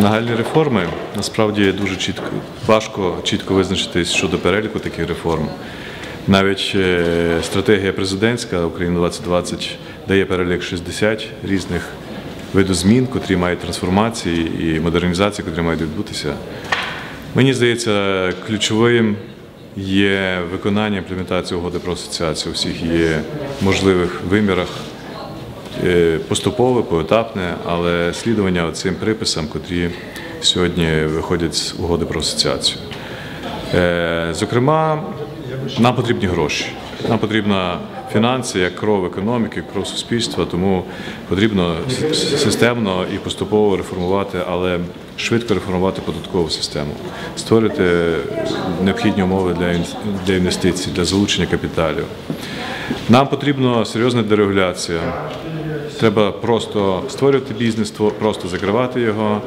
Нагальні реформи насправді дуже чітко важко чітко визначитись щодо переліку таких реформ. Навіть е, стратегія президентська Україна 2020 дає перелік 60 різних видів змін, котрі мають трансформації і модернізації, котрі мають відбутися. Мені здається, ключовим є виконання імплементації угоди про асоціацію у всіх її можливих вимірах. Е, Поступове, поетапне, але слідування цим приписам, котрі сьогодні виходять з угоди про асоціацію. Е, Зокрема, нам потрібні гроші. Нам потрібна фінанси як кров економіки, кров суспільства, тому потрібно системно і поступово реформувати, але швидко реформувати податкову систему, створити необхідні умови для інвестицій, для залучення капіталів. Нам потрібна серйозна дерегуляція. Треба просто створювати бізнес, просто закривати його.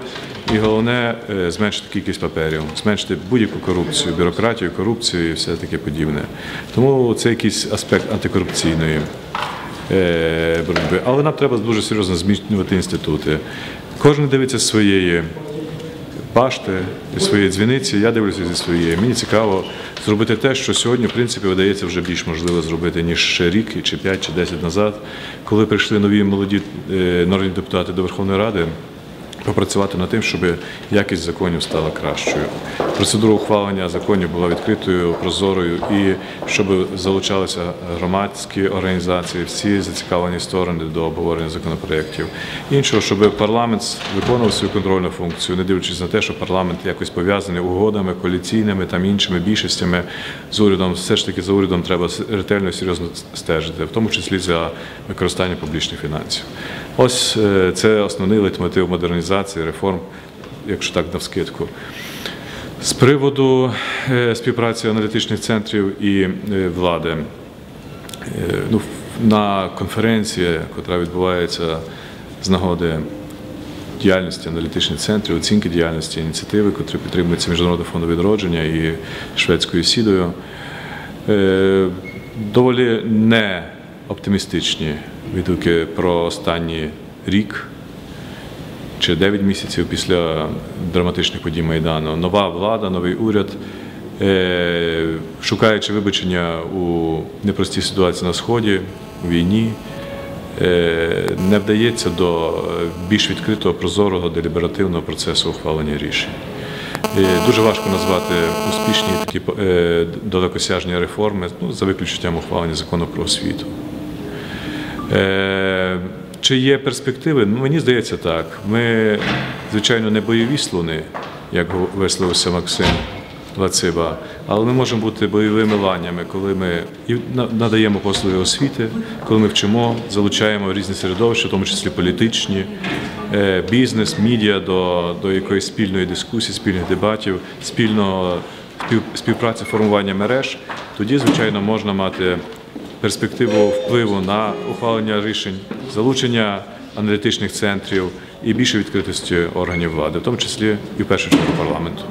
І головне е, зменшити кількість паперів, зменшити будь-яку корупцію, бюрократію, корупцію і все таке подібне. Тому це якийсь аспект антикорупційної е, боротьби. Але нам треба дуже серйозно змінювати інститути. Кожен дивиться своєї башти, зі своєї дзвіниці. Я дивлюся зі своєї. Мені цікаво зробити те, що сьогодні, в принципі, видається вже більш можливо зробити, ніж ще рік, чи 5, чи 10 назад, коли прийшли нові молоді е, народні депутати до Верховної Ради. Попрацювати над тим, щоб якість законів стала кращою. Процедура ухвалення законів була відкритою, прозорою, і щоб залучалися громадські організації, всі зацікавлені сторони до обговорення законопроєктів. Іншого, щоб парламент виконував свою контрольну функцію, не дивлячись на те, що парламент якось пов'язаний угодами, коаліційними там іншими більшостями з урядом. Все ж таки за урядом треба ретельно і серйозно стежити, в тому числі за використання публічних фінансів. Ось е, це основний лейтмотив модернізації, реформ, якщо так навскидку. З приводу е, співпраці аналітичних центрів і е, влади, Е, ну, на конференції, яка відбувається з нагоди діяльності аналітичних центрів, оцінки діяльності ініціативи, котрі підтримуються Міжнародним фондом відродження і шведською сідою, доволі не оптимістичні відгуки про останній рік чи 9 місяців після драматичних подій Майдану. Нова влада, новий уряд, е, шукаючи вибачення у непростій ситуації на Сході, у війні, е, не вдається до більш відкритого, прозорого, деліберативного процесу ухвалення рішень. Е, Дуже важко назвати успішні такі далекосяжні реформи ну, за виключенням ухвалення закону про освіту. Чи є перспективи? Ну, мені здається, так. Ми, звичайно, не бойові слони, як висловився Максим Лациба, але ми можемо бути бойовими ланями, коли ми і на- надаємо послуги освіти, коли ми вчимо, залучаємо різні середовища, в тому числі політичні, е, бізнес, медіа до, до якоїсь спільної дискусії, спільних дебатів, спільного спів- співпраці, формування мереж. Тоді, звичайно, можна мати перспективу впливу на ухвалення рішень, залучення аналітичних центрів і більше відкритості органів влади, в тому числі і в першу чергу парламенту.